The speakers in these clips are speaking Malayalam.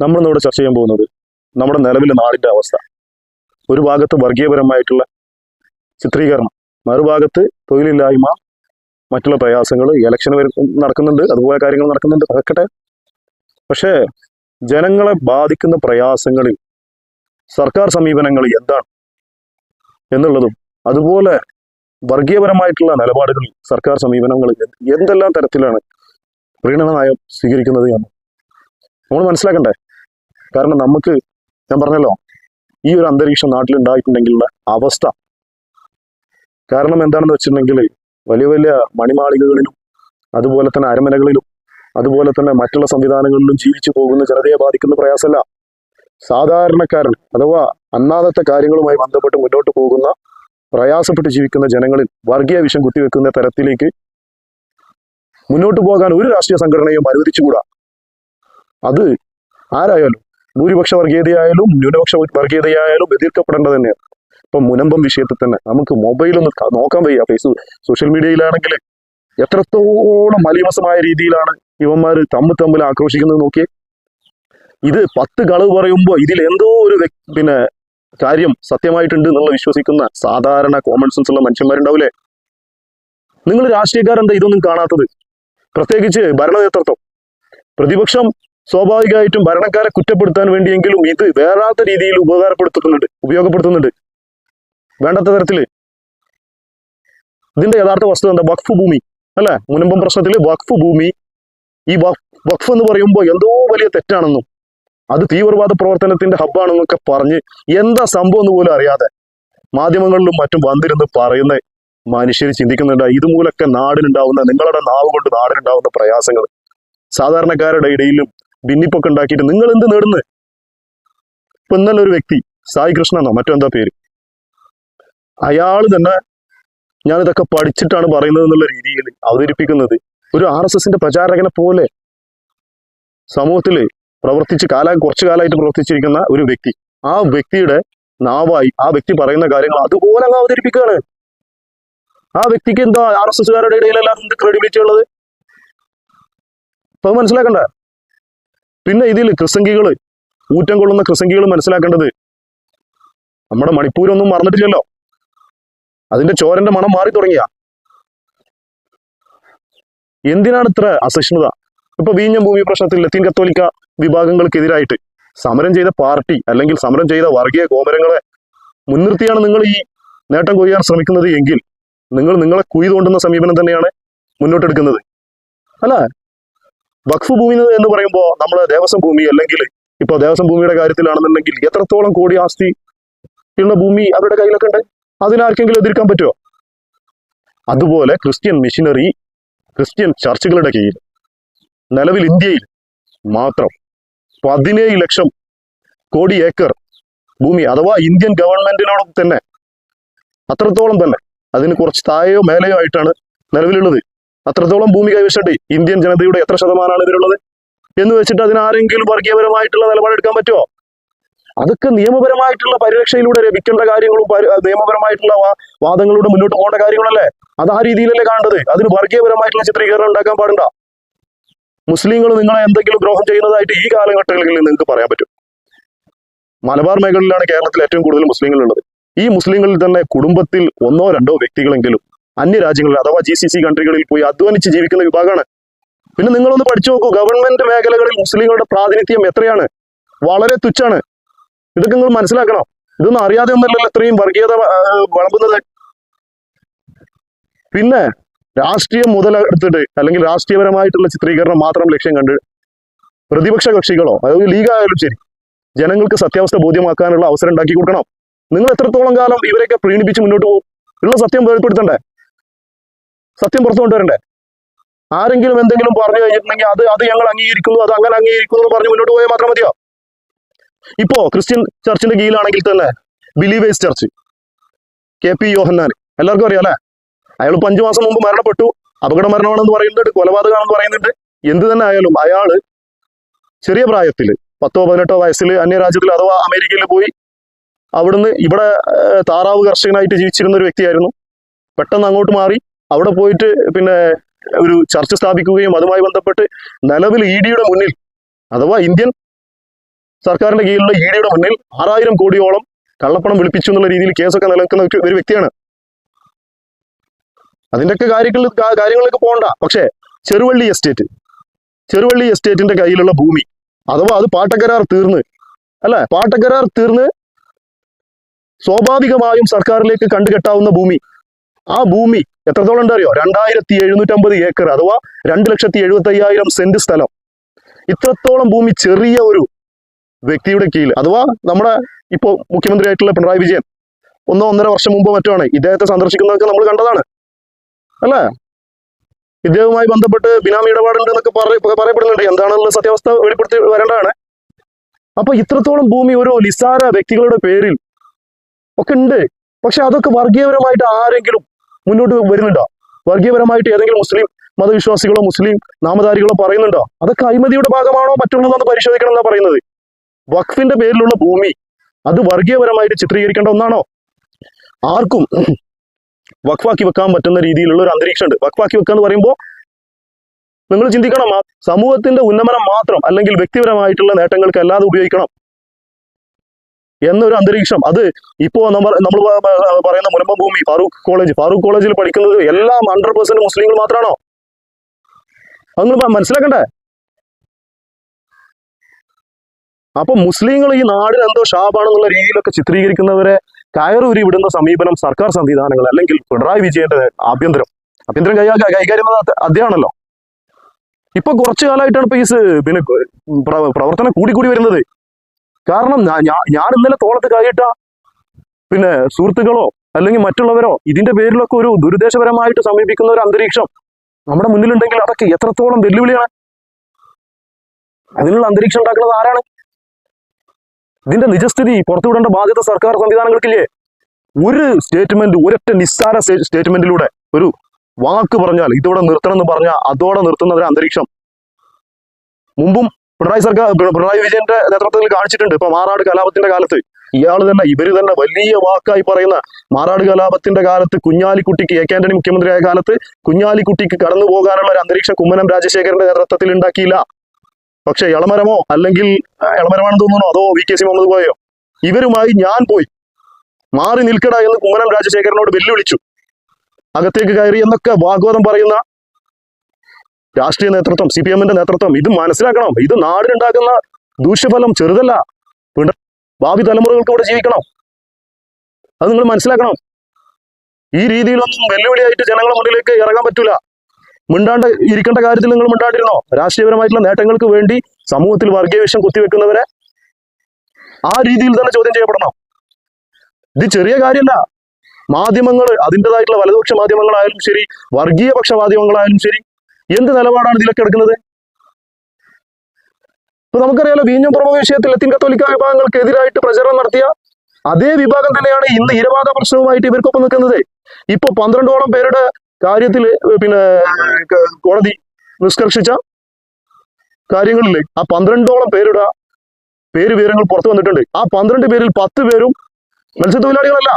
നമ്മൾ ഇന്നിവിടെ ചർച്ച ചെയ്യാൻ പോകുന്നത് നമ്മുടെ നിലവിലെ നാടിന്റെ അവസ്ഥ. ഒരു ഭാഗത്ത് വർഗീയപരമായിട്ടുള്ള ചിത്രീകരണം മറുഭാഗത്ത് തൊഴിലില്ലായ്മ മറ്റുള്ള പ്രയാസങ്ങൾ ഇലക്ഷൻ നടക്കുന്നുണ്ട് അതുപോലെ കാര്യങ്ങൾ നടക്കുന്നുണ്ട് അതൊക്കെ പക്ഷേ ജനങ്ങളെ ബാധിക്കുന്ന പ്രയാസങ്ങളിൽ സർക്കാർ സമീപനങ്ങൾ എന്താണ് എന്നുള്ളതും അതുപോലെ വർഗീയപരമായിട്ടുള്ള നിലപാടുകളിൽ സർക്കാർ സമീപനങ്ങൾ എന്തെല്ലാം തരത്തിലാണ് പ്രീണന നയം സ്വീകരിക്കുന്നത് എന്ന് നമ്മൾ മനസ്സിലാക്കണ്ടേ? കാരണം നമുക്ക് ഞാൻ പറഞ്ഞല്ലോ ഈ ഒരു അന്തരീക്ഷം നാട്ടിലുണ്ടായിട്ടുണ്ടെങ്കിലുള്ള അവസ്ഥ. കാരണം എന്താണെന്ന് വെച്ചിട്ടുണ്ടെങ്കിൽ വലിയ വലിയ മണിമാളികകളിലും അതുപോലെ തന്നെ അരമനകളിലും അതുപോലെ തന്നെ മറ്റുള്ള സംവിധാനങ്ങളിലും ജീവിച്ചു പോകുന്ന ജനതയെ ബാധിക്കുന്ന പ്രയാസമല്ല. സാധാരണക്കാരൻ അഥവാ അന്നാദത്തെ കാര്യങ്ങളുമായി ബന്ധപ്പെട്ട് മുന്നോട്ട് പോകുന്ന പ്രയാസപ്പെട്ട് ജീവിക്കുന്ന ജനങ്ങളിൽ വർഗീയ വിഷം കുത്തിവെക്കുന്ന തരത്തിലേക്ക് മുന്നോട്ട് പോകാൻ ഒരു രാഷ്ട്രീയ സംഘടനയും അനുവദിച്ചുകൂടാ. അത് ആരായാലും ഭൂരിപക്ഷ വർഗീയതയായാലും ന്യൂനപക്ഷ വർഗീയതയായാലും എതിർക്കപ്പെടേണ്ടത് തന്നെയാണ്. ഇപ്പൊ മുനമ്പം വിഷയത്തിൽ തന്നെ നമുക്ക് മൊബൈലൊന്ന് നോക്കാൻ വയ്യ. ഫേസ്ബുക്ക് സോഷ്യൽ മീഡിയയിലാണെങ്കിൽ എത്രത്തോളം മലിമസമായ രീതിയിലാണ് ഇവന്മാർ തമ്മിൽ തമ്മിൽ ആക്രോശിക്കുന്നത് നോക്കിയേ. ഇത് പത്ത് കളവ് പറയുമ്പോൾ ഇതിൽ എന്തോ ഒരു പിന്നെ കാര്യം സത്യമായിട്ടുണ്ട് എന്നുള്ള വിശ്വസിക്കുന്ന സാധാരണ കോമൺ സെൻസ് ഉള്ള മനുഷ്യന്മാരുണ്ടാവില്ലേ നിങ്ങൾ രാഷ്ട്രീയക്കാരെന്താ ഇതൊന്നും കാണാത്തത്? പ്രത്യേകിച്ച് ഭരണ നേതൃത്വം. പ്രതിപക്ഷം സ്വാഭാവികമായിട്ടും ഭരണക്കാരെ കുറ്റപ്പെടുത്താൻ വേണ്ടിയെങ്കിലും ഇത് വേറാത്ത രീതിയിൽ ഉപകാരപ്പെടുത്തുന്നുണ്ട് ഉപയോഗപ്പെടുത്തുന്നുണ്ട്. വേണ്ടാത്ത തരത്തിൽ ഇതിന്റെ യഥാർത്ഥ വസ്തുത എന്താ? വഖഫ് ഭൂമി അല്ലെ? മുനമ്പം പ്രശ്നത്തിൽ വഖഫ് ഭൂമി. ഈ വഖഫ് എന്ന് പറയുമ്പോൾ എന്തോ വലിയ തെറ്റാണെന്നും അത് തീവ്രവാദ പ്രവർത്തനത്തിന്റെ ഹബ്ബാണെന്നൊക്കെ പറഞ്ഞ് എന്താ സംഭവം എന്ന് പോലും അറിയാതെ മാധ്യമങ്ങളിലും മറ്റും വന്നിരുന്ന് പറയുന്ന മനുഷ്യർ ചിന്തിക്കുന്നുണ്ട് ഇതുമൂലൊക്കെ നാടിനുണ്ടാവുന്ന നിങ്ങളുടെ നാവ് കൊണ്ട് നാടിനുണ്ടാവുന്ന പ്രയാസങ്ങൾ. സാധാരണക്കാരുടെ ഇടയിലും ഭിന്നിപ്പൊക്കെ ഉണ്ടാക്കിയിട്ട് നിങ്ങൾ എന്ത് നേടുന്നത് ഇപ്പൊ ഇന്നലെ ഒരു വ്യക്തി സായി കൃഷ്ണ എന്നോ മറ്റോ എന്താ പേര്? അയാൾ തന്നെ ഞാനിതൊക്കെ പഠിച്ചിട്ടാണ് പറയുന്നത് എന്നുള്ള രീതിയിൽ അവതരിപ്പിക്കുന്നത്. ഒരു ആർ എസ് എസിന്റെ പ്രചാരകനെ പോലെ സമൂഹത്തിൽ പ്രവർത്തിച്ച് കാല കുറച്ചു കാലമായിട്ട് പ്രവർത്തിച്ചിരിക്കുന്ന ഒരു വ്യക്തി. ആ വ്യക്തിയുടെ നാവായി ആ വ്യക്തി പറയുന്ന കാര്യങ്ങൾ അതുപോലെ അങ്ങ് അവതരിപ്പിക്കുകയാണ്. ആ വ്യക്തിക്ക് എന്താ ആർ എസ് എസ്കാരുടെ ഇടയിലെല്ലാം എന്ത് ക്രെഡിബിലിറ്റി ഉള്ളത്? അപ്പൊ മനസ്സിലാക്കണ്ട. പിന്നെ ഇതിൽ ക്രിസംഗികൾ ഊറ്റം കൊള്ളുന്ന ക്രിസംഗികൾ മനസ്സിലാക്കേണ്ടത് നമ്മുടെ മണിപ്പൂരൊന്നും മറന്നിട്ടില്ലല്ലോ. അതിന്റെ ചോരന്റെ മണം മാറി തുടങ്ങിയ. എന്തിനാണ് ഇത്ര അസഹിഷ്ണുത? ഇപ്പൊ വീഞ്ഞം ഭൂമി പ്രശ്നത്തിൽ ലത്തീൻ കത്തോലിക്ക വിഭാഗങ്ങൾക്കെതിരായിട്ട് സമരം ചെയ്ത പാർട്ടി അല്ലെങ്കിൽ സമരം ചെയ്ത വർഗീയ കോമരങ്ങളെ മുൻനിർത്തിയാണ് നിങ്ങൾ ഈ നേട്ടം കൊയ്യാൻ ശ്രമിക്കുന്നത് എങ്കിൽ നിങ്ങൾ നിങ്ങളെ കുഴി തോണ്ടുന്ന സമീപനം തന്നെയാണ് മുന്നോട്ടെടുക്കുന്നത്. അല്ല വഖഫ് ഭൂമി എന്ന് പറയുമ്പോൾ നമ്മൾ ദേവസ്വം ഭൂമി അല്ലെങ്കിൽ ഇപ്പൊ ദേവസ്വം ഭൂമിയുടെ കാര്യത്തിലാണെന്നുണ്ടെങ്കിൽ എത്രത്തോളം കോടി ആസ്തി ഉള്ള ഭൂമി അവരുടെ കയ്യിലൊക്കെ ഉണ്ട്? അതിനാർക്കെങ്കിലും എതിർക്കാൻ പറ്റുമോ അതുപോലെ ക്രിസ്ത്യൻ മിഷനറി ക്രിസ്ത്യൻ ചർച്ചുകളുടെ കീഴിൽ നിലവിൽ ഇന്ത്യയിൽ മാത്രം പതിനേഴ് ലക്ഷം കോടി ഏക്കർ ഭൂമി അഥവാ ഇന്ത്യൻ ഗവൺമെന്റിനോടൊപ്പം തന്നെ അത്രത്തോളം തന്നെ അതിന് കുറച്ച് താഴെയോ മേലെയോ ആയിട്ടാണ് നിലവിലുള്ളത്. അത്രത്തോളം ഭൂമി കൈവശമുണ്ട് ഇന്ത്യൻ ജനതയുടെ എത്ര ശതമാനമാണ് ഇവരുള്ളത് എന്ന് വെച്ചിട്ട് അതിനാരെങ്കിലും വർഗീയപരമായിട്ടുള്ള നിലപാടെടുക്കാൻ പറ്റുമോ അതൊക്കെ നിയമപരമായിട്ടുള്ള പരിരക്ഷയിലൂടെ ലഭിക്കേണ്ട കാര്യങ്ങളും നിയമപരമായിട്ടുള്ള വാദങ്ങളിലൂടെ മുന്നോട്ട് പോകേണ്ട കാര്യങ്ങളല്ലേ? അത് ആ രീതിയിലല്ലേ കാണേണ്ടത്. അതിന് വർഗീയപരമായിട്ടുള്ള ചിത്രീകരണം ഉണ്ടാക്കാൻ പാടണ്ട? മുസ്ലിങ്ങൾ നിങ്ങളെ എന്തെങ്കിലും ദ്രോഹം ചെയ്യുന്നതായിട്ട് ഈ കാലഘട്ടങ്ങളിൽ നിങ്ങൾക്ക് പറയാൻ പറ്റും. മലബാർ മേഖലയിലാണ് കേരളത്തിൽ ഏറ്റവും കൂടുതൽ മുസ്ലിങ്ങൾ ഉള്ളത് ഈ മുസ്ലിങ്ങളിൽ തന്നെ കുടുംബത്തിൽ ഒന്നോ രണ്ടോ വ്യക്തികളെങ്കിലും അന്യ രാജ്യങ്ങളിൽ അഥവാ ജി സി സി കൺട്രികളിൽ പോയി അധ്വാനിച്ച് ജീവിക്കുന്ന വിഭാഗമാണ്. പിന്നെ നിങ്ങളൊന്ന് പഠിച്ചു നോക്കൂ. ഗവൺമെന്റ് മേഖലകളിൽ മുസ്ലിങ്ങളുടെ പ്രാതിനിധ്യം എത്രയാണ്? വളരെ തുച്ഛാണ് ഇതൊക്കെ നിങ്ങൾ മനസ്സിലാക്കണം. ഇതൊന്നും അറിയാതെ ഒന്നല്ലല്ലോ ഇത്രയും വർഗീയത വിളമ്പുന്നത്. പിന്നെ രാഷ്ട്രീയം മുതലെടുത്തിട്ട് അല്ലെങ്കിൽ രാഷ്ട്രീയപരമായിട്ടുള്ള ചിത്രീകരണം മാത്രം ലക്ഷ്യം കണ്ട് പ്രതിപക്ഷ കക്ഷികളോ അതായത് ലീഗായാലും ശരി ജനങ്ങൾക്ക് സത്യാവസ്ഥ ബോധ്യമാക്കാനുള്ള അവസരം ഉണ്ടാക്കി കൊടുക്കണം. നിങ്ങൾ എത്രത്തോളം കാലം ഇവരെയൊക്കെ പ്രീണിപ്പിച്ച് മുന്നോട്ട് പോകും? ഉള്ള സത്യം വെളിപ്പെടുത്തണ്ടേ? സത്യം പുറത്തു കൊണ്ടുവരണ്ടേ? ആരെങ്കിലും എന്തെങ്കിലും പറഞ്ഞു കഴിഞ്ഞിട്ടുണ്ടെങ്കിൽ അത് അത് ഞങ്ങൾ അംഗീകരിക്കുന്നു അത് അങ്ങനെ അംഗീകരിക്കുന്നു എന്ന് പറഞ്ഞ് മുന്നോട്ട് പോയാൽ മാത്രം മതിയോ? ഇപ്പോ ക്രിസ്ത്യൻ ചർച്ചിന്റെ കീഴിലാണെങ്കിൽ തന്നെ believers church. K P Yohannan. എല്ലാവർക്കും അറിയാം അല്ലെ? അയാൾ അഞ്ചു മാസം മുമ്പ് മരണപ്പെട്ടു. അപകട മരണമാണെന്ന് പറയുന്നുണ്ട് കൊലപാതകമാണെന്ന് പറയുന്നുണ്ട്. എന്ത് തന്നെ ആയാലും അയാൾ ചെറിയ പ്രായത്തിൽ പത്തോ പതിനെട്ടോ വയസ്സിൽ അന്യരാജ്യത്തിൽ അഥവാ അമേരിക്കയിൽ പോയി അവിടുന്ന് ഇവിടെ താറാവ് കർഷകനായിട്ട് ജീവിച്ചിരുന്ന ഒരു വ്യക്തിയായിരുന്നു. പെട്ടെന്ന് അങ്ങോട്ട് മാറി. അവിടെ പോയിട്ട് പിന്നെ ഒരു ചർച്ച സ്ഥാപിക്കുകയും അതുമായി ബന്ധപ്പെട്ട് നിലവിൽ ഇ ഡിയുടെ മുന്നിൽ അഥവാ ഇന്ത്യൻ സർക്കാരിന്റെ കീഴിലുള്ള ഇ ഡിയുടെ മുന്നിൽ ആറായിരം കോടിയോളം കള്ളപ്പണം വിളിപ്പിച്ചു എന്നുള്ള രീതിയിൽ കേസൊക്കെ നിലനിൽക്കുന്ന ഒരു- വ്യക്തിയാണ്. അതിന്റെയൊക്കെ കാര്യങ്ങളിൽ കാര്യങ്ങളിലേക്ക് പോകണ്ട. പക്ഷേ ചെറുവള്ളി എസ്റ്റേറ്റ് ചെറുവള്ളി എസ്റ്റേറ്റിന്റെ കയ്യിലുള്ള ഭൂമി അഥവാ അത് പാട്ടക്കരാർ തീർന്ന് അല്ലെ? പാട്ടക്കരാർ തീർന്ന് സ്വാഭാവികമായും സർക്കാരിലേക്ക് കണ്ടുകെട്ടാവുന്ന ഭൂമി ആ ഭൂമി എത്രത്തോളം ഉണ്ട് അറിയോ രണ്ടായിരത്തി എഴുന്നൂറ്റമ്പത് ഏക്കർ അഥവാ രണ്ട് ലക്ഷത്തി എഴുപത്തി അയ്യായിരം സെന്റ് സ്ഥലം. ഇത്രത്തോളം ഭൂമി ചെറിയ ഒരു വ്യക്തിയുടെ കീഴിൽ അഥവാ നമ്മുടെ ഇപ്പോ മുഖ്യമന്ത്രിയായിട്ടുള്ള പിണറായി വിജയൻ ഒന്നോ ഒന്നര വർഷം മുമ്പോ മറ്റോ ആണ് ഇദ്ദേഹത്തെ സന്ദർശിക്കുന്നതൊക്കെ നമ്മൾ കണ്ടതാണ്. അല്ലേ? ഇദ്ദേഹവുമായി ബന്ധപ്പെട്ട് ബിനാമി ഇടപാടുണ്ട് എന്നൊക്കെ പറയ- പറയപ്പെടുന്നുണ്ട്. എന്താണെന്നുള്ള സത്യാവസ്ഥ വെളിപ്പെടുത്തി വരേണ്ടതാണ്. അപ്പൊ ഇത്രത്തോളം ഭൂമി ഒരു നിസ്സാര വ്യക്തികളുടെ പേരിൽ ഒക്കെ ഉണ്ട്. പക്ഷെ അതൊക്കെ വർഗീയപരമായിട്ട് ആരെങ്കിലും മുന്നോട്ട് വരുന്നുണ്ടോ? വർഗീയപരമായിട്ട് ഏതെങ്കിലും മുസ്ലിം മതവിശ്വാസികളോ മുസ്ലിം നാമധാരികളോ പറയുന്നുണ്ടോ? അതൊക്കെ അഴിമതിയുടെ ഭാഗമാണോ മറ്റുള്ളതെന്ന് പരിശോധിക്കണം എന്നാ പറയുന്നത്? വഖഫിന്റെ പേരിലുള്ള ഭൂമി അത് വർഗീയപരമായിട്ട് ചിത്രീകരിക്കേണ്ട ഒന്നാണോ? ആർക്കും വഖഫാക്കി വെക്കാൻ പറ്റുന്ന രീതിയിലുള്ള ഒരു അന്തരീക്ഷം ഉണ്ട് വഖഫാക്കി വെക്കുക എന്ന് പറയുമ്പോൾ നിങ്ങൾ ചിന്തിക്കണം സമൂഹത്തിന്റെ ഉന്നമനം മാത്രം അല്ലെങ്കിൽ വ്യക്തിപരമായിട്ടുള്ള നേട്ടങ്ങൾക്ക് അല്ലാതെ ഉപയോഗിക്കണം. എന്നൊരു അന്തരീക്ഷം. അത് ഇപ്പോ നമ്മൾ നമ്മൾ പറയുന്ന മുനമ്പം ഭൂമി ഫാറൂഖ് കോളേജ്. ഫാറൂഖ് കോളേജിൽ പഠിക്കുന്നത് എല്ലാം ഹൺഡ്രഡ് പെർസെന്റ് മുസ്ലിങ്ങൾ മാത്രമാണോ? അത് നിങ്ങൾ മനസ്സിലാക്കണ്ടേ? അപ്പൊ മുസ്ലിങ്ങൾ ഈ നാടിന് എന്തോ ഷാബാണെന്നുള്ള രീതിയിലൊക്കെ ചിത്രീകരിക്കുന്നവരെ കയറൂരി വിടുന്ന സമീപനം സർക്കാർ സംവിധാനങ്ങൾ അല്ലെങ്കിൽ പിണറായി വിജയന്റെ ആഭ്യന്തരം. ആഭ്യന്തരം കൈകാ കൈകാര്യം അദ്ദേഹമാണല്ലോ. ഇപ്പൊ കുറച്ചു കാലമായിട്ടാണ് ഇപ്പൊ ഈ പിന്നെ പ്രവർത്തനം കൂടി കൂടി വരുന്നത്. കാരണം ഞാൻ ഇന്നലെ തോളത്ത് കൈയിട്ട പിന്നെ സുഹൃത്തുക്കളോ അല്ലെങ്കിൽ മറ്റുള്ളവരോ ഇതിന്റെ പേരിലൊക്കെ ഒരു ദുരുദ്ദേശപരമായിട്ട് സമീപിക്കുന്ന ഒരു അന്തരീക്ഷം നമ്മുടെ മുന്നിലുണ്ടെങ്കിൽ അതൊക്കെ എത്രത്തോളം വെല്ലുവിളിയാണ്? അതിനുള്ള അന്തരീക്ഷം ഉണ്ടാക്കുന്നത് ആരാണ്? ഇതിന്റെ നിജസ്ഥിതി പുറത്തുവിടേണ്ട ബാധ്യത സർക്കാർ സംവിധാനങ്ങൾക്കില്ലേ? ഒരു സ്റ്റേറ്റ്മെന്റ് ഒരൊറ്റ നിസ്സാര സ്റ്റേറ്റ്മെന്റിലൂടെ ഒരു വാക്ക് പറഞ്ഞാൽ ഇതോടെ നിർത്തണം എന്ന് പറഞ്ഞാൽ അതോടെ നിർത്തുന്ന ഒരു അന്തരീക്ഷം. മുമ്പും പിണറായി സർക്കാർ പിണറായി വിജയന്റെ നേതൃത്വത്തിൽ കാണിച്ചിട്ടുണ്ട് ഇപ്പൊ മാറാട് കലാപത്തിന്റെ കാലത്ത്. ഇയാൾ തന്നെ ഇവർ തന്നെ വലിയ വാക്കായി പറയുന്ന മാറാട് കലാപത്തിന്റെ കാലത്ത് കുഞ്ഞാലിക്കുട്ടിക്ക് എ കെ ആന്റണി മുഖ്യമന്ത്രിയായ കാലത്ത് കുഞ്ഞാലിക്കുട്ടിക്ക് കടന്നു പോകാനുള്ള ഒരു അന്തരീക്ഷം കുമ്മനം രാജശേഖരന്റെ നേതൃത്വത്തിൽ ഉണ്ടാക്കിയില്ല. പക്ഷെ ഇളമരമോ അല്ലെങ്കിൽ ഇളമരമാണെന്ന് തോന്നുന്നു അതോ വി കെ സി മുഹമ്മദ് പോയോ ഇവരുമായി ഞാൻ പോയി. മാറി നിൽക്കട എന്ന് കുമ്മനം രാജശേഖരനോട് വെല്ലുവിളിച്ചു. അകത്തേക്ക് കയറി എന്നൊക്കെ വാഗ്വാദം പറയുന്ന രാഷ്ട്രീയ നേതൃത്വം സി പി എമ്മിന്റെ നേതൃത്വം ഇത് മനസ്സിലാക്കണം. ഇത് നാടിനുണ്ടാക്കുന്ന ദൂഷ്യഫലം ചെറുതല്ല. ഭാവി തലമുറകൾക്ക് ഇവിടെ ജീവിക്കണം. അത് നിങ്ങൾ മനസ്സിലാക്കണം. ഈ രീതിയിലൊന്നും വെല്ലുവിളിയായിട്ട് ജനങ്ങളുടെ മുന്നിലേക്ക് ഇറങ്ങാൻ പറ്റൂല. മിണ്ടാണ്ട് ഇരിക്കേണ്ട കാര്യത്തിൽ നിങ്ങൾ മിണ്ടാണ്ടിരുന്നോ? രാഷ്ട്രീയപരമായിട്ടുള്ള നേട്ടങ്ങൾക്ക് വേണ്ടി സമൂഹത്തിൽ വർഗീയ വിഷം കുത്തിവെക്കുന്നവരെ ആ രീതിയിൽ തന്നെ ചോദ്യം ചെയ്യപ്പെടണം. ഇത് ചെറിയ കാര്യമല്ല മാധ്യമങ്ങൾ അതിന്റെതായിട്ടുള്ള വലതുപക്ഷ മാധ്യമങ്ങളായാലും ശരി വർഗീയപക്ഷ മാധ്യമങ്ങളായാലും ശരി എന്ത് നിലപാടാണ് ഇതിലൊക്കെ എടുക്കുന്നത്? ഇപ്പൊ നമുക്കറിയാലോ വീഞ്ഞം പ്രമുഖ വിഷയത്തിൽ ലത്തിൻ കത്തോലിക്ക വിഭാഗങ്ങൾക്കെതിരായിട്ട് പ്രചരണം നടത്തിയ അതേ വിഭാഗം തന്നെയാണ് ഇന്ന് ഇരവാദ പ്രശ്നവുമായിട്ട് ഇവർക്കൊപ്പം നിൽക്കുന്നത്. ഇപ്പൊ പന്ത്രണ്ടോളം പേരുടെ കാര്യത്തിൽ പിന്നെ കോടതി നിഷ്കർഷിച്ച കാര്യങ്ങളിൽ ആ പന്ത്രണ്ടോളം പേരുടെ പേര് വിവരങ്ങൾ പുറത്തു വന്നിട്ടുണ്ട്. ആ പന്ത്രണ്ട് പേരിൽ പത്ത് പേരും മത്സ്യത്തൊഴിലാളികളല്ല.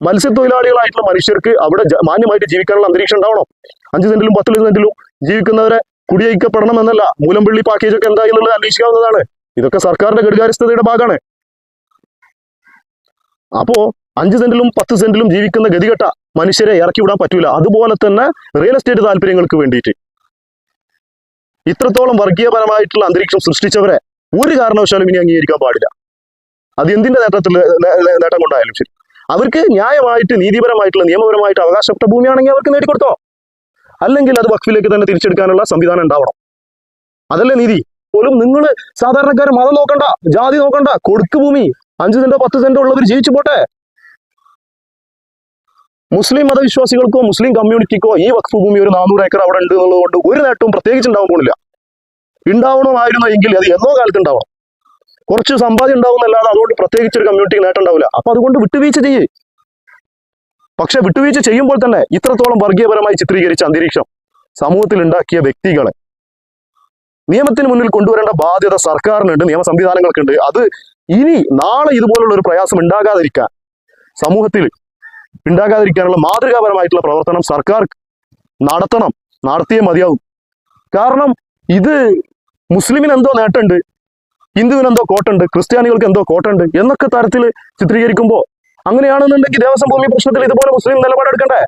മത്സ്യത്തൊഴിലാളികളായിട്ടുള്ള മനുഷ്യർക്ക് അവിടെ മാന്യമായിട്ട് ജീവിക്കാനുള്ള അന്തരീക്ഷം ഉണ്ടാവണം. അഞ്ച് സെന്റിലും പത്ത് സെന്റിലും ജീവിക്കുന്നവരെ കുടിയേക്കപ്പെടണം എന്നല്ല. മൂലംപള്ളി പാക്കേജ് ഒക്കെ എന്തായി എന്നുള്ളത് അന്വേഷിക്കാവുന്നതാണ്. ഇതൊക്കെ സർക്കാരിന്റെ ഘടികാരസ്ഥതയുടെ ഭാഗമാണ്. അപ്പോ അഞ്ച് സെന്റിലും പത്ത് സെന്റിലും ജീവിക്കുന്ന ഗതികെട്ട മനുഷ്യരെ ഇറക്കി വിടാൻ പറ്റൂല. അതുപോലെ തന്നെ റിയൽ എസ്റ്റേറ്റ് താല്പര്യങ്ങൾക്ക് വേണ്ടിയിട്ട്. ഇത്രത്തോളം വർഗീയപരമായിട്ടുള്ള അന്തരീക്ഷം സൃഷ്ടിച്ചവരെ ഒരു കാരണവശാലും ഇനി അംഗീകരിക്കാൻ പാടില്ല. അത് എന്തിന്റെ നേട്ടത്തിൽ നേട്ടം കൊണ്ടായാലും ശരി. അവർക്ക് ന്യായമായിട്ട് നീതിപരമായിട്ടുള്ള നിയമപരമായിട്ട് അവകാശപ്പെട്ട ഭൂമിയാണെങ്കിൽ അവർക്ക് നേടിക്കൊടുത്തോ? അല്ലെങ്കിൽ അത് വഖഫിലേക്ക് തന്നെ തിരിച്ചെടുക്കാനുള്ള സംവിധാനം ഉണ്ടാവണം. അതല്ലേ നീതി? പോലും നിങ്ങൾ സാധാരണക്കാർ മതം നോക്കണ്ട ജാതി നോക്കണ്ട കൊടുക്ക് ഭൂമി അഞ്ച് സെന്റോ പത്ത് സെന്റോ ഉള്ളവർ ജീവിച്ചു പോട്ടെ. മുസ്ലിം മതവിശ്വാസികൾക്കോ മുസ്ലിം കമ്മ്യൂണിറ്റിക്കോ ഈ വഖഫ് ഭൂമി ഒരു നാനൂറ് ഏക്കർ അവിടെ ഉണ്ട് എന്നുള്ളതുകൊണ്ട് ഒരു നേട്ടവും പ്രത്യേകിച്ച് ഉണ്ടാവാൻ പോണില്ല. ഉണ്ടാവണമായിരുന്നു എങ്കിൽ അത് എന്നോ കാലത്ത് ഉണ്ടാവണം. കുറച്ച് സമ്പാദ്യം ഉണ്ടാവുന്നല്ലാതെ അതുകൊണ്ട് പ്രത്യേകിച്ച് ഒരു കമ്മ്യൂണിറ്റിക്ക് നേട്ടം ഉണ്ടാവില്ല. അപ്പൊ അതുകൊണ്ട് വിട്ടുവീഴ്ച ചെയ്യേ. പക്ഷെ വിട്ടുവീഴ്ച ചെയ്യുമ്പോൾ തന്നെ ഇത്രത്തോളം വർഗീയപരമായി ചിത്രീകരിച്ച അന്തരീക്ഷം സമൂഹത്തിൽ ഉണ്ടാക്കിയ വ്യക്തികളെ. നിയമത്തിന് മുന്നിൽ കൊണ്ടുവരേണ്ട ബാധ്യത സർക്കാരിനുണ്ട് നിയമ സംവിധാനങ്ങൾക്കുണ്ട്. അത് ഇനി നാളെ ഇതുപോലുള്ള ഒരു പ്രയാസം ഉണ്ടാകാതിരിക്കാൻ സമൂഹത്തിൽ ഉണ്ടാകാതിരിക്കാനുള്ള മാതൃകാപരമായിട്ടുള്ള പ്രവർത്തനം സർക്കാർ നടത്തണം നടത്തിയേ മതിയാവും. കാരണം ഇത് മുസ്ലിമിന് എന്തോ നേട്ടമുണ്ട് ഹിന്ദുവിന് എന്തോ കോട്ടുണ്ട് ക്രിസ്ത്യാനികൾക്ക് എന്തോ കോട്ടുണ്ട് എന്നൊക്കെ തരത്തിൽ ചിത്രീകരിക്കുമ്പോൾ അങ്ങനെയാണെന്നുണ്ടെങ്കിൽ ദേവസ്വം ഭൂമി പ്രശ്നത്തിൽ ഇതുപോലെ മുസ്ലിം നിലപാടെടുക്കണ്ടേ?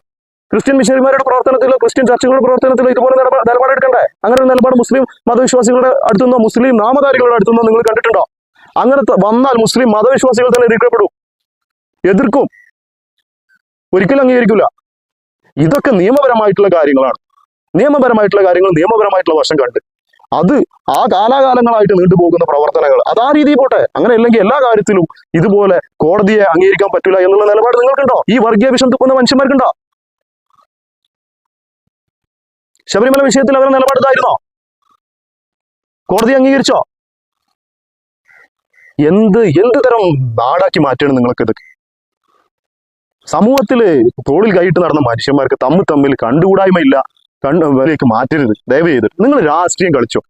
ക്രിസ്ത്യൻ മിഷനറിമാരുടെ പ്രവർത്തനത്തിലോ ക്രിസ്ത്യൻ ചർച്ചകളുടെ പ്രവർത്തനത്തിലോ ഇതുപോലെ നിലപാ- നിലപാടെടുക്കണ്ടേ? അങ്ങനെ ഒരു നിലപാട് മുസ്ലിം മതവിശ്വാസികളുടെ അടുത്തുനിന്നോ മുസ്ലിം നാമധാരികളുടെ അടുത്തുനിന്നോ നിങ്ങൾ കണ്ടിട്ടുണ്ടോ? അങ്ങനെ വന്നാൽ മുസ്ലിം മതവിശ്വാസികൾ തന്നെ എതിർക്കപ്പെടും. എതിർക്കും. ഒരിക്കലും അംഗീകരിക്കില്ല ഇതൊക്കെ നിയമപരമായിട്ടുള്ള കാര്യങ്ങളാണ്. നിയമപരമായിട്ടുള്ള കാര്യങ്ങൾ നിയമപരമായിട്ടുള്ള വശം കണ്ട് അത് ആ കാലാകാലങ്ങളായിട്ട് നീണ്ടുപോകുന്ന പ്രവർത്തനങ്ങൾ. അത് ആ രീതിയിൽ പോട്ടെ. അങ്ങനെ അല്ലെങ്കിൽ എല്ലാ കാര്യത്തിലും ഇതുപോലെ കോടതിയെ അംഗീകരിക്കാൻ പറ്റില്ല എന്നുള്ള നിലപാട് നിങ്ങൾക്കുണ്ടോ? ഈ വർഗീയ വിഷം തുപ്പുന്ന മനുഷ്യന്മാർക്കുണ്ടോ? ശബരിമല വിഷയത്തിൽ അവരുടെ നിലപാടുണ്ടായിരുന്നോ കോടതി അംഗീകരിച്ചോ? എന്ത് എന്ത് തരം നാടാക്കി മാറ്റാണ് ഇതൊക്കെ സമൂഹത്തിൽ തോളിൽ കൈയിട്ട് നടന്ന മനുഷ്യന്മാർക്ക് തമ്മിൽ തമ്മിൽ കണ്ടുകൂടായ്മയില്ല. കണ്ടുലേക്ക് മാറ്റരുത്. ദയവ് ചെയ്തിട്ട് നിങ്ങൾ രാഷ്ട്രീയം കളിച്ചോ.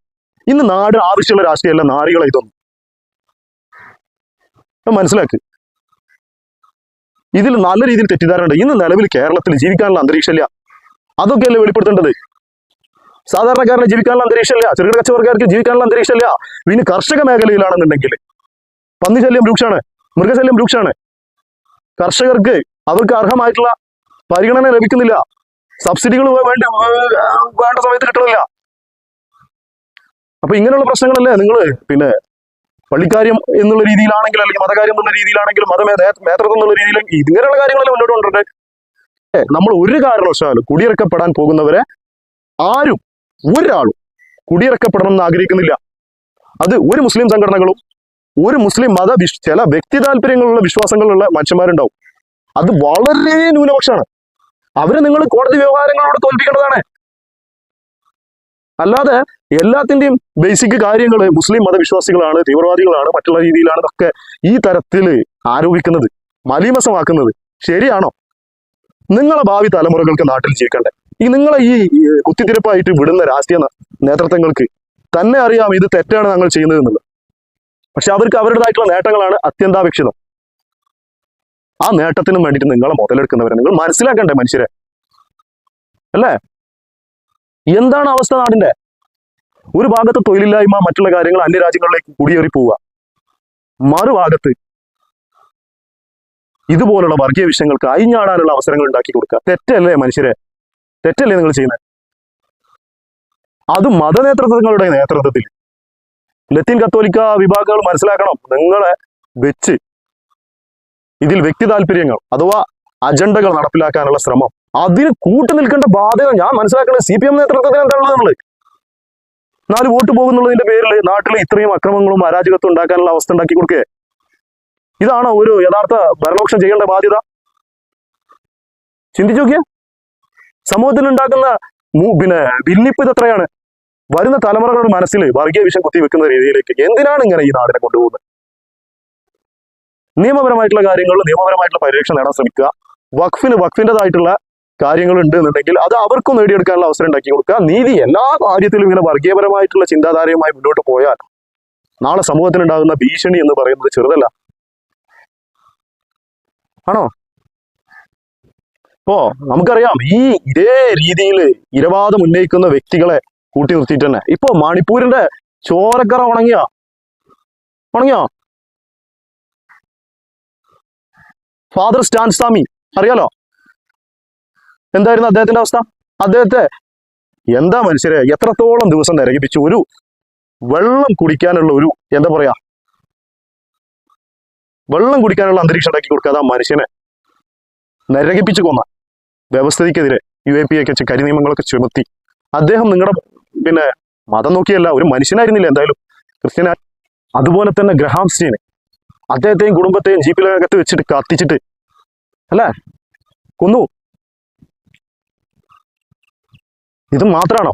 ഇന്ന് നാട് ആവശ്യമുള്ള രാഷ്ട്രീയമല്ല നാറികളെ ഇതൊന്നും. മനസ്സിലാക്ക്. ഇതിൽ നല്ല രീതിയിൽ തെറ്റിദ്ധാരണ ഇന്ന് നിലവിൽ കേരളത്തിൽ ജീവിക്കാനുള്ള അന്തരീക്ഷമില്ല. അതൊക്കെയല്ലേ വെളിപ്പെടുത്തേണ്ടത്? സാധാരണക്കാരന് ജീവിക്കാനുള്ള അന്തരീക്ഷമില്ല. ചെറുകിട കച്ചവടക്കാർക്ക് ജീവിക്കാനുള്ള അന്തരീക്ഷമില്ല. പിന്നെ കർഷക മേഖലയിലാണെന്നുണ്ടെങ്കിൽ പന്നിശല്യം രൂക്ഷാണ് മൃഗശല്യം രൂക്ഷാണ് കർഷകർക്ക് അവർക്ക് അർഹമായിട്ടുള്ള പരിഗണന ലഭിക്കുന്നില്ല. സബ്സിഡികൾ വേണ്ട വേണ്ട സമയത്ത് കിട്ടണില്ല. അപ്പൊ ഇങ്ങനെയുള്ള പ്രശ്നങ്ങളല്ലേ നിങ്ങൾ പിന്നെ പള്ളിക്കാര്യം എന്നുള്ള രീതിയിലാണെങ്കിൽ അല്ലെങ്കിൽ മതകാര്യം എന്നുള്ള രീതിയിലാണെങ്കിലും മത നേതൃത്വം എന്നുള്ള രീതിയിൽ ഇങ്ങനെയുള്ള കാര്യങ്ങളല്ലേ മുന്നോട്ട് കൊണ്ടുവരട്ടെ ഏഹ് നമ്മൾ ഒരു കാരണവശാലും കുടിയിറക്കപ്പെടാൻ പോകുന്നവരെ ആരും ഒരാളും കുടിയിറക്കപ്പെടണം എന്ന് ആഗ്രഹിക്കുന്നില്ല. അത് ഒരു മുസ്ലിം സംഘടനകളും ഒരു മുസ്ലിം മത ചില വ്യക്തി താല്പര്യങ്ങളുള്ള വിശ്വാസങ്ങളുള്ള മനുഷ്യന്മാരുണ്ടാവും. അത് വളരെ ന്യൂനപക്ഷമാണ്. അവരെ നിങ്ങൾ കോടതി വ്യവഹാരങ്ങളോട് തോൽപ്പിക്കേണ്ടതാണ്. അല്ലാതെ എല്ലാത്തിന്റെയും ബേസിക് കാര്യങ്ങൾ മുസ്ലിം മതവിശ്വാസികളാണ് തീവ്രവാദികളാണ് മറ്റുള്ള രീതിയിലാണ് ഇതൊക്കെ ഈ തരത്തിൽ ആരോപിക്കുന്നത് മലീമസമാക്കുന്നത്. ശരിയാണോ? നിങ്ങളെ ഭാവി തലമുറകൾക്ക് നാട്ടിൽ ജീവിക്കണ്ടേ? ഈ നിങ്ങളെ ഈ കുത്തിത്തിരപ്പായിട്ട് വിടുന്ന രാഷ്ട്രീയ നേതൃത്വങ്ങൾക്ക് തന്നെ അറിയാം ഇത് തെറ്റാണ് ഞങ്ങൾ ചെയ്യുന്നത് എന്നുള്ളത് പക്ഷെ അവർക്ക് അവരുടേതായിട്ടുള്ള നേട്ടങ്ങളാണ് അത്യന്താപേക്ഷിതം. ആ നേട്ടത്തിനും വേണ്ടിയിട്ട് നിങ്ങളെ മുതലെടുക്കുന്നവരെ നിങ്ങൾ മനസ്സിലാക്കണ്ടേ മനുഷ്യരെ? അല്ലേ? എന്താണ് അവസ്ഥ നാടിന്റെ ഒരു ഭാഗത്ത് തൊഴിലില്ലായ്മ മറ്റുള്ള കാര്യങ്ങൾ അന്യ രാജ്യങ്ങളിലേക്ക് കുടിയേറി പോവുക. മറുഭാഗത്ത് ഇതുപോലുള്ള വർഗീയ വിഷയങ്ങൾക്ക് അയിഞ്ഞാടാനുള്ള അവസരങ്ങൾ ഉണ്ടാക്കി കൊടുക്കുക. തെറ്റല്ലേ മനുഷ്യരെ? തെറ്റല്ലേ നിങ്ങൾ ചെയ്യുന്നത്? അത് മതനേതൃത്വങ്ങളുടെ നേതൃത്വത്തിൽ. ലത്തീൻ കത്തോലിക്ക വിഭാഗങ്ങൾ മനസ്സിലാക്കണം. നിങ്ങളെ വെച്ച് ഇതിൽ വ്യക്തി താല്പര്യങ്ങൾ അഥവാ അജണ്ടകൾ നടപ്പിലാക്കാനുള്ള ശ്രമം. അതിന് കൂട്ടു നിൽക്കേണ്ട ബാധ്യത ഞാൻ മനസ്സിലാക്കുന്നത് സി പി എം നേതൃത്വത്തിന് എന്താണുള്ളത് നാല് വോട്ട് പോകുന്നുള്ളതിന്റെ പേരിൽ നാട്ടിൽ ഇത്രയും അക്രമങ്ങളും അരാജകത്വം ഉണ്ടാക്കാനുള്ള അവസ്ഥ ഉണ്ടാക്കി കൊടുക്കേ. ഇതാണ് ഒരു യഥാർത്ഥ ഭരണപക്ഷം ചെയ്യേണ്ട ബാധ്യത. ചിന്തിച്ചു നോക്കിയ. സമൂഹത്തിൽ ഉണ്ടാക്കുന്ന പിന്നെ ഭിന്നിപ്പ് ഇത് എത്രയാണ്? വരുന്ന തലമുറകളുടെ മനസ്സിൽ വർഗീയ വിഷം കുത്തി വെക്കുന്ന രീതിയിലേക്ക് എന്തിനാണ് ഇങ്ങനെ ഈ നാടിനെ കൊണ്ടുപോകുന്നത്? നിയമപരമായിട്ടുള്ള കാര്യങ്ങളിൽ നിയമപരമായിട്ടുള്ള പരിരക്ഷ നേടാൻ ശ്രമിക്കുക. വഖഫിന് വഖഫിന്റെതായിട്ടുള്ള കാര്യങ്ങൾ ഉണ്ട് എന്നുണ്ടെങ്കിൽ അത് അവർക്കും നേടിയെടുക്കാനുള്ള അവസരം ഉണ്ടാക്കി കൊടുക്കുക. നീതി എല്ലാ കാര്യത്തിലും ഇങ്ങനെ വർഗീയപരമായിട്ടുള്ള ചിന്താധാരയുമായി മുന്നോട്ട് പോയാൽ നാളെ സമൂഹത്തിനുണ്ടാകുന്ന ഭീഷണി എന്ന് പറയുന്നത് ചെറുതല്ല. ആണോ? ഇപ്പോ നമുക്കറിയാം ഈ ഇതേ രീതിയിൽ ഇരവാദം ഉന്നയിക്കുന്ന വ്യക്തികളെ കൂട്ടി നിർത്തിയിട്ട് തന്നെ. ഇപ്പോ മണിപ്പൂരിന്റെ ചോരക്കറ ഉണങ്ങിയ? ഉണങ്ങിയോ? ഫാദർ സ്റ്റാൻ സ്വാമി അറിയാലോ? എന്തായിരുന്നു അദ്ദേഹത്തിന്റെ അവസ്ഥ? അദ്ദേഹത്തെ എന്താ മനുഷ്യരെ? എത്രത്തോളം ദിവസം നരകിപ്പിച്ചു? ഒരു വെള്ളം കുടിക്കാനുള്ള ഒരു എന്താ പറയാ? വെള്ളം കുടിക്കാനുള്ള അന്തരീക്ഷം ഉണ്ടാക്കി കൊടുക്കാതെ ആ മനുഷ്യനെ നരകിപ്പിച്ചു കൊന്ന. വ്യവസ്ഥതിക്കെതിരെ യു എ പി ഒക്കെ കരിനിയമങ്ങളൊക്കെ ചുമത്തി. അദ്ദേഹം നിങ്ങളുടെ പിന്നെ മതം നോക്കിയല്ല ഒരു മനുഷ്യനായിരുന്നില്ല എന്തായാലും. ക്രിസ്ത്യനായി അതുപോലെ തന്നെ ഗ്രഹാം സ്റ്റീന് അദ്ദേഹത്തെയും കുടുംബത്തെയും ജീപ്പിലകത്ത് വെച്ചിട്ട് കത്തിച്ചിട്ട്. അല്ലേ? കൊന്നു. ഇത് മാത്രമാണോ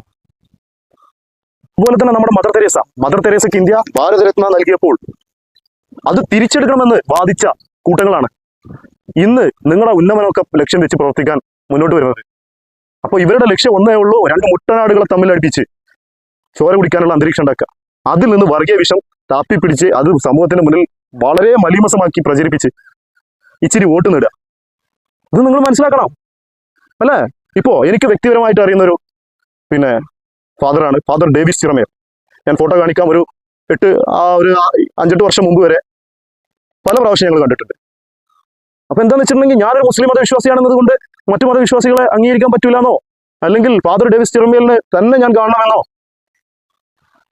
അതുപോലെ തന്നെ നമ്മുടെ മദർ തെരേസ. മദർ തെരേസക്ക് ഇന്ത്യ ഭാരതരത്ന നൽകിയപ്പോൾ അത് തിരിച്ചെടുക്കണമെന്ന് വാദിച്ച കൂട്ടങ്ങളാണ്. ഇന്ന് നിങ്ങളുടെ ഉന്നമനമൊക്കെ ലക്ഷ്യം വെച്ച് പ്രവർത്തിക്കാൻ മുന്നോട്ട് വരുന്നത്. അപ്പോൾ ഇവരുടെ ലക്ഷ്യം ഒന്നേ ഉള്ളൂ രണ്ട് മുട്ടനാടുകളെ തമ്മിൽ അടുപ്പിച്ച് ചോര കുടിക്കാനുള്ള അന്തരീക്ഷം ഉണ്ടാക്കുക. അതിൽ നിന്ന് വർഗീയ വിഷം താപ്പി പിടിച്ച് അത് സമൂഹത്തിന് മുന്നിൽ വളരെ മലീമസമാക്കി പ്രചരിപ്പിച്ച് ഇച്ചിരി വോട്ട് നേടുക. ഇത് നിങ്ങൾ മനസ്സിലാക്കണം. അല്ലേ? ഇപ്പോ എനിക്ക് വ്യക്തിപരമായിട്ട് അറിയുന്ന ഒരു പിന്നെ ഫാദറാണ് ഫാദർ ഡേവിസ് ചിറമേ ഞാൻ ഫോട്ടോ കാണിക്കാം. ഒരു എട്ട് ആ ഒരു അഞ്ചെട്ട് വർഷം മുമ്പ് വരെ പല പ്രാവശ്യം ഞങ്ങൾ കണ്ടിട്ടുണ്ട്. അപ്പൊ എന്താന്ന് വെച്ചിട്ടുണ്ടെങ്കിൽ ഞാനൊരു മുസ്ലിം മതവിശ്വാസിയാണെന്നത് കൊണ്ട് മറ്റു മതവിശ്വാസികളെ അംഗീകരിക്കാൻ പറ്റൂലെന്നോ? അല്ലെങ്കിൽ ഫാദർ ഡേവിസ് ചിറമേലിന് തന്നെ ഞാൻ കാണണമെന്നോ?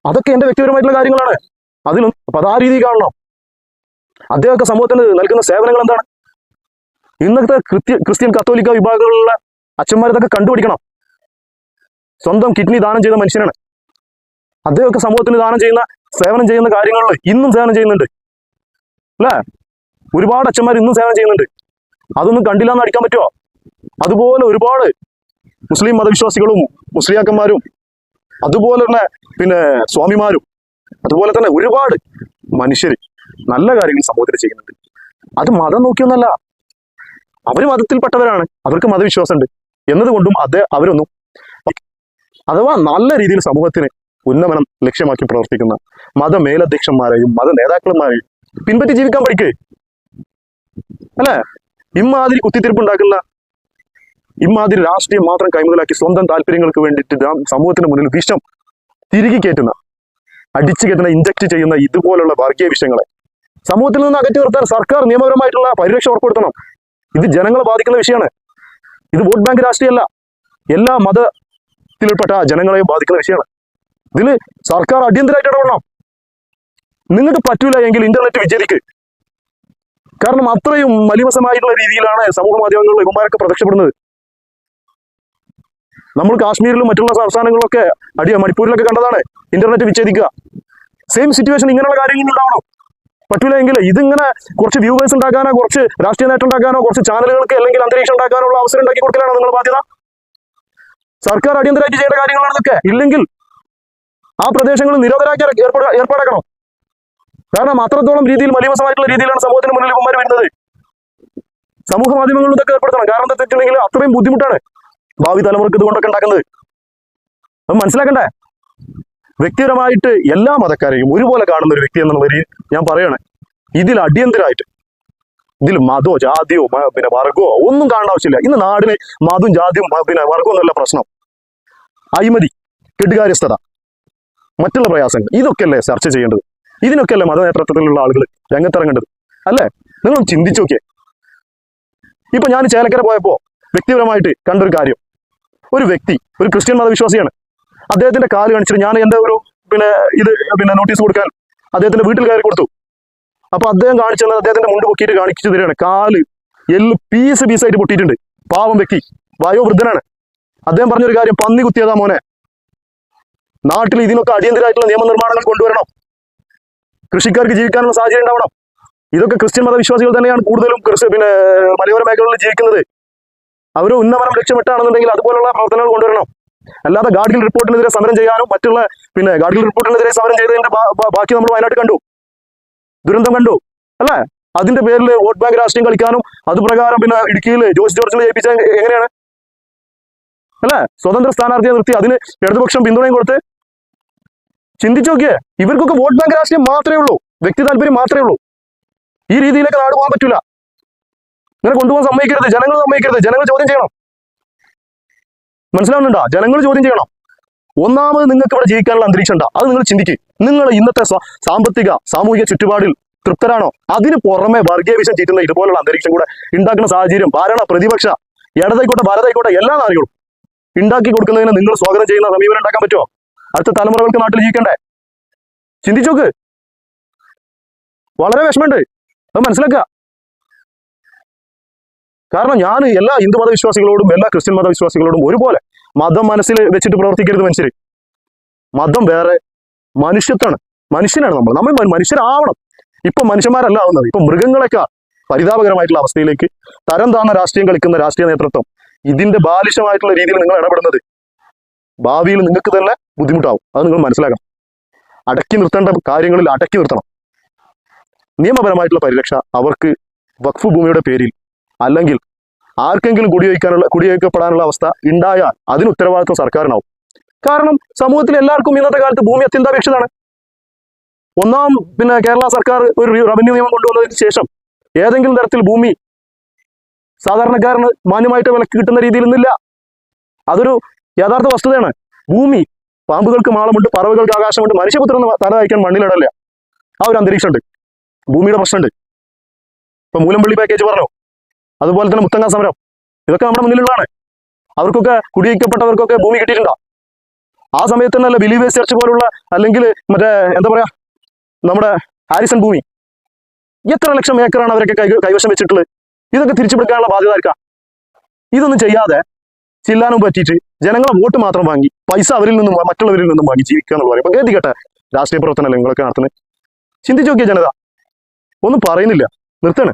അതൊക്കെ എന്റെ വ്യക്തിപരമായിട്ടുള്ള കാര്യങ്ങളാണ്. അതിലും അപ്പൊ അത് ആ രീതിയിൽ കാണണം. അദ്ദേഹമൊക്കെ സമൂഹത്തിന് നൽകുന്ന സേവനങ്ങൾ എന്താണ്? ഇന്നത്തെ ക്രിസ്ത്യ ക്രിസ്ത്യൻ കത്തോലിക്ക വിഭാഗങ്ങളിലുള്ള അച്ഛന്മാരിതൊക്കെ കണ്ടുപിടിക്കണം. സ്വന്തം കിഡ്നി ദാനം ചെയ്ത മനുഷ്യനാണ്. അദ്ദേഹമൊക്കെ സമൂഹത്തിന് ദാനം ചെയ്യുന്ന സേവനം ചെയ്യുന്ന കാര്യങ്ങളിൽ ഇന്നും സേവനം ചെയ്യുന്നുണ്ട്. അല്ലേ? ഒരുപാട് അച്ഛന്മാർ ഇന്നും സേവനം ചെയ്യുന്നുണ്ട്. അതൊന്നും കണ്ടില്ല എന്ന് അടിക്കാൻ പറ്റുമോ അതുപോലെ ഒരുപാട് മുസ്ലിം മതവിശ്വാസികളും മുസ്ലിയാക്കന്മാരും അതുപോലെ തന്നെ പിന്നെ സ്വാമിമാരും അതുപോലെ തന്നെ ഒരുപാട് മനുഷ്യർ നല്ല കാര്യങ്ങൾ സമൂഹത്തിൽ ചെയ്യുന്നുണ്ട്. അത് മതം നോക്കിയൊന്നല്ല അവർ മതത്തിൽപ്പെട്ടവരാണ്. അവർക്ക് മതവിശ്വാസമുണ്ട്. എന്നതുകൊണ്ടും അത് അവരൊന്നും അഥവാ നല്ല രീതിയിൽ സമൂഹത്തിന് ഉന്നമനം ലക്ഷ്യമാക്കി പ്രവർത്തിക്കുന്ന മത മേലധ്യക്ഷന്മാരെയും മത നേതാക്കന്മാരെയും പിൻപറ്റി ജീവിക്കാൻ പഠിക്കേ. അല്ലേ? ഇമ്മാതിരി കുത്തിത്തിരിപ്പ് ഉണ്ടാക്കുന്ന ഇമ്മാതിരി രാഷ്ട്രീയം മാത്രം കൈമുതലാക്കി സ്വന്തം താല്പര്യങ്ങൾക്ക് വേണ്ടിയിട്ട് സമൂഹത്തിന് മുന്നിൽ വിഷം തിരികെ കയറ്റുന്ന അടിച്ചു കയറ്റുന്ന ഇഞ്ചക്ട് ചെയ്യുന്ന ഇതുപോലുള്ള വർഗീയ വിഷയങ്ങളെ സമൂഹത്തിൽ നിന്ന് അകറ്റി നിർത്താൻ സർക്കാർ നിയമപരമായിട്ടുള്ള പരിരക്ഷ ഉറപ്പെടുത്തണം ഇത് ജനങ്ങളെ ബാധിക്കുന്ന വിഷയമാണ്. ഇത് വോട്ട് ബാങ്ക് രാഷ്ട്രീയമല്ല. എല്ലാ മതത്തിൽപ്പെട്ട ജനങ്ങളെയും ബാധിക്കുന്ന വിഷയമാണ്. ഇതിൽ സർക്കാർ അടിയന്തരമായിട്ട് ഇടപെടണം. നിങ്ങൾക്ക് പറ്റൂല എങ്കിൽ ഇന്റർനെറ്റ് വിചരിക്ക് കാരണം അത്രയും മലിമസമായിട്ടുള്ള രീതിയിലാണ് സമൂഹ മാധ്യമങ്ങളിൽ ഇവന്മാരൊക്കെ പ്രത്യക്ഷപ്പെടുന്നത്. നമ്മൾ കാശ്മീരിലും മറ്റുള്ള സംസ്ഥാനങ്ങളിലൊക്കെ അടിയ മണിപ്പൂരിലൊക്കെ കണ്ടതാണ്. ഇന്റർനെറ്റ് വിച്ഛേദിക്കുക. സെയിം സിറ്റുവേഷൻ ഇങ്ങനെയുള്ള കാര്യങ്ങൾ ഉണ്ടാവണം. പറ്റൂല എങ്കിൽ ഇതിങ്ങനെ കുറച്ച് വ്യൂവേഴ്സ് ഉണ്ടാക്കാനോ കുറച്ച് രാഷ്ട്രീയ നേട്ടം ഉണ്ടാക്കാനോ കുറച്ച് ചാനലുകൾക്ക് അല്ലെങ്കിൽ അന്തരീക്ഷം ഉണ്ടാക്കാനോ ഉള്ള അവസരം ഉണ്ടാക്കി കൊടുക്കലാണ് നിങ്ങൾ ബാധ്യത. സർക്കാർ അടിയന്തരമായിട്ട് ചെയ്യേണ്ട കാര്യങ്ങളാണ് ഇതൊക്കെ. ഇല്ലെങ്കിൽ ആ പ്രദേശങ്ങൾ നിരോധനാക്കി ഏർപ്പാട് ഏർപ്പാടാക്കണം. കാരണം അത്രത്തോളം രീതിയിൽ മലിവസമായിട്ടുള്ള രീതിയിലാണ് സമൂഹത്തിന് മുന്നിൽ കുമാർ വരുന്നത്. സമൂഹ മാധ്യമങ്ങളിൽ ഇതൊക്കെ ഏർപ്പെടുത്തണം. കാരണം എന്താ വെച്ചിട്ടുണ്ടെങ്കിൽ അത്രയും ബുദ്ധിമുട്ടാണ് ഭാവി തലമുറയ്ക്ക് ഇതുകൊണ്ടൊക്കെ ഉണ്ടാക്കുന്നത്. അത് മനസ്സിലാക്കണ്ടേ? വ്യക്തിപരമായിട്ട് എല്ലാ മതക്കാരെയും ഒരുപോലെ കാണുന്ന ഒരു വ്യക്തി എന്നുള്ള വരി ഞാൻ പറയണേ. ഇതിൽ അടിയന്തരമായിട്ട് ഇതിൽ മതോ ജാതിയോ പിന്നെ വർഗമോ ഒന്നും കാണേണ്ട ആവശ്യമില്ല. ഇന്ന് നാടിന് മതവും ജാതിയും പിന്നെ വർഗവും എന്നല്ല പ്രശ്നം. അഴിമതി കെട്ടുകാര്യസ്ഥത മറ്റുള്ള പ്രയാസങ്ങൾ ഇതൊക്കെയല്ലേ ചർച്ച ചെയ്യേണ്ടത്? ഇതിനൊക്കെയല്ലേ മതനേതൃത്വത്തിലുള്ള ആളുകൾ രംഗത്തിറങ്ങേണ്ടത്? അല്ലേ? നിങ്ങൾ ചിന്തിച്ചു നോക്കിയേ. ഇപ്പൊ ഞാൻ ചേലക്കര പോയപ്പോ വ്യക്തിപരമായിട്ട് കണ്ടൊരു കാര്യം. ഒരു വ്യക്തി ഒരു ക്രിസ്ത്യൻ മതവിശ്വാസിയാണ്. അദ്ദേഹത്തിന്റെ കാൽ കാണിച്ചിട്ട് ഞാൻ എന്റെ ഒരു പിന്നെ ഇത് പിന്നെ നോട്ടീസ് കൊടുക്കാൻ അദ്ദേഹത്തിന്റെ വീട്ടിൽ കയറി കൊടുത്തു. അപ്പൊ അദ്ദേഹം കാണിച്ചത് അദ്ദേഹത്തിന്റെ മുണ്ട് പൊക്കിയിട്ട് കാണിച്ചു തരികയാണ്. കാൽ എല്ല് പീസ് പീസായിട്ട് പൊട്ടിയിട്ടുണ്ട്. പാവം വ്യക്തി. വയോവൃദ്ധനാണ്. അദ്ദേഹം പറഞ്ഞൊരു കാര്യം പന്നി കുത്തിയതാ മോനെ. നാട്ടിൽ ഇതിനൊക്കെ അടിയന്തരമായിട്ടുള്ള നിയമനിർമ്മാണങ്ങൾ കൊണ്ടുവരണം. കൃഷിക്കാർക്ക് ജീവിക്കാനുള്ള സാഹചര്യം ഉണ്ടാവണം. ഇതൊക്കെ ക്രിസ്ത്യൻ മതവിശ്വാസികൾ തന്നെയാണ് കൂടുതലും പിന്നെ മലയോര മേഖലകളിൽ ജീവിക്കുന്നത്. അവർ ഉന്നമനം ലക്ഷ്യമിട്ടാണെന്നുണ്ടെങ്കിൽ അതുപോലുള്ള പ്രവർത്തനങ്ങൾ കൊണ്ടുവരണം. അല്ലാതെ ഗാഡ്ഗിൽ റിപ്പോർട്ടിനെതിരെ സമരം ചെയ്യാനും മറ്റുള്ള പിന്നെ ഗാഡ്ഗിൽ റിപ്പോർട്ടിനെതിരെ സമരം ചെയ്തതിന്റെ ബാക്കി നമ്മൾ വയനാട് കണ്ടു. ദുരന്തം കണ്ടു. അല്ലേ? അതിന്റെ പേരിൽ വോട്ട് ബാങ്ക് രാഷ്ട്രീയം കളിക്കാനും അത് പ്രകാരം പിന്നെ ഇടുക്കിയിൽ ജോസ് ജോർജിനെ ജയിപ്പിച്ച എങ്ങനെയാണ്? അല്ലേ? സ്വതന്ത്ര സ്ഥാനാർത്ഥിയെ നിർത്തി അതിന് ഇടതുപക്ഷം പിന്തുണയും കൊടുത്ത് ചിന്തിച്ചു നോക്കിയേ ഇവർക്കൊക്കെ വോട്ട് ബാങ്ക് രാഷ്ട്രീയം മാത്രമേ ഉള്ളൂ. വ്യക്തി താല്പര്യം മാത്രമേ ഉള്ളൂ. ഈ രീതിയിലേക്ക് നാട് പോകാൻ പറ്റൂല. ഇങ്ങനെ കൊണ്ടുപോകാൻ സമ്മതിക്കരുത്. ജനങ്ങൾ സമ്മതിക്കരുത്. ജനങ്ങൾ ചോദ്യം ചെയ്യണം. മനസ്സിലാവുന്നുണ്ടോ? ജനങ്ങൾ ചോദ്യം ചെയ്യണം. ഒന്നാമത് നിങ്ങൾക്ക് ഇവിടെ ജീവിക്കാനുള്ള അന്തരീക്ഷം ഉണ്ടോ? അത് നിങ്ങൾ ചിന്തിക്ക്. നിങ്ങൾ ഇന്നത്തെ സാമ്പത്തിക സാമൂഹിക ചുറ്റുപാടിൽ തൃപ്തരാണോ? അതിന് പുറമെ വർഗീയ വിഷം ചീറ്റുന്ന ഇതുപോലുള്ള അന്തരീക്ഷം കൂടെ ഉണ്ടാക്കുന്ന സാഹചര്യം ഭരണ പ്രതിപക്ഷ ഇടതായിക്കോട്ടെ ഭാരതായിക്കോട്ടെ എല്ലാ നാടുകളും ഉണ്ടാക്കി കൊടുക്കുന്നതിന് നിങ്ങൾ സ്വാഗതം ചെയ്യുന്ന സമീപനം ഉണ്ടാക്കാൻ പറ്റുമോ? അടുത്ത തലമുറകൾക്ക് നാട്ടിൽ ജീവിക്കണ്ടേ? ചിന്തിച്ചോക്ക് വളരെ വിഷമമുണ്ട്. അത് മനസ്സിലാക്കുക. കാരണം ഞാൻ എല്ലാ ഹിന്ദു മതവിശ്വാസികളോടും എല്ലാ ക്രിസ്ത്യൻ മതവിശ്വാസികളോടും ഒരുപോലെ മതം മനസ്സിൽ വെച്ചിട്ട് പ്രവർത്തിക്കരുത് മനുഷ്യർ മതം വേറെ മനുഷ്യത്താണ് മനുഷ്യനാണ് നമ്മൾ. നമ്മൾ മനുഷ്യരാവണം. ഇപ്പൊ മനുഷ്യന്മാരല്ല ആവുന്നത്. ഇപ്പൊ മൃഗങ്ങളെക്കാൾ പരിതാപകരമായിട്ടുള്ള അവസ്ഥയിലേക്ക് തരം താന്ന രാഷ്ട്രീയം കളിക്കുന്ന രാഷ്ട്രീയ നേതൃത്വം ഇതിന്റെ ബാലിശമായിട്ടുള്ള രീതിയിൽ നിങ്ങൾ ഇടപെടുന്നത് ഭാവിയിൽ നിങ്ങൾക്ക് തന്നെ ബുദ്ധിമുട്ടാവും. അത് നിങ്ങൾ മനസ്സിലാക്കണം. അടക്കി നിർത്തേണ്ട കാര്യങ്ങളിൽ അടക്കി നിർത്തണം. നിയമപരമായിട്ടുള്ള പരിരക്ഷ അവർക്ക് വഖഫ് ഭൂമിയുടെ പേരിൽ അല്ലെങ്കിൽ ആർക്കെങ്കിലും കുടിയൊഴിക്കാനുള്ള കുടിയൊഴിക്കപ്പെടാനുള്ള അവസ്ഥ ഉണ്ടായാൽ അതിന് ഉത്തരവാദിത്വം സർക്കാരിനാവും. കാരണം സമൂഹത്തിൽ എല്ലാവർക്കും ഇന്നത്തെ കാലത്ത് ഭൂമി അത്യന്താപേക്ഷിതാണ് ഒന്നാം പിന്നെ കേരള സർക്കാർ ഒരു റവന്യൂ നിയമം കൊണ്ടുവന്നതിന് ശേഷം ഏതെങ്കിലും തരത്തിൽ ഭൂമി സാധാരണക്കാരന് മാന്യമായിട്ട് വിലക്ക് കിട്ടുന്ന രീതിയിൽ നിന്നില്ല. അതൊരു യഥാർത്ഥ വസ്തുതയാണ്. ഭൂമി പാമ്പുകൾക്ക് മാളമുണ്ട് പറവുകൾക്ക് ആകാശമുണ്ട് മനുഷ്യപുത്രന് തല വയ്ക്കാൻ മണ്ണിലിടല്ല. ആ ഒരു അന്തരീക്ഷമുണ്ട്. ഭൂമിയുടെ പ്രശ്നമുണ്ട്. ഇപ്പൊ മൂലമ്പള്ളി പാക്കേജ് പറഞ്ഞോ? അതുപോലെ തന്നെ മുത്തങ്ങ സമരം. ഇതൊക്കെ നമ്മുടെ മുന്നിലുള്ളതാണ്. അവർക്കൊക്കെ കുടിയിക്കപ്പെട്ടവർക്കൊക്കെ ഭൂമി കിട്ടിയിട്ടുണ്ടോ? ആ സമയത്ത് തന്നെ അല്ല ബിലീവേഴ്സ് ചർച്ച് പോലുള്ള അല്ലെങ്കിൽ മറ്റേ എന്താ പറയാ നമ്മുടെ ഹാരിസൺ ഭൂമി. എത്ര ലക്ഷം ഏക്കറാണ് അവരൊക്കെ കൈവശം വെച്ചിട്ടുള്ളത്? ഇതൊക്കെ തിരിച്ചുപിടിക്കാനുള്ള ബാധ്യത ആർക്കാ? ഇതൊന്നും ചെയ്യാതെ ചില്ലാനും പറ്റിയിട്ട് ജനങ്ങളെ വോട്ട് മാത്രം വാങ്ങി പൈസ അവരിൽ നിന്നും മറ്റുള്ളവരിൽ നിന്നും വാങ്ങി ജീവിക്കുക എന്നുള്ള പറയും. അപ്പൊ കേട്ടെ രാഷ്ട്രീയ പ്രവർത്തനമല്ലേ നിങ്ങളൊക്കെ നടത്തുന്നത്? ചിന്തിച്ചു നോക്കിയ ജനത. ഒന്നും പറയുന്നില്ല. നിർത്തണ്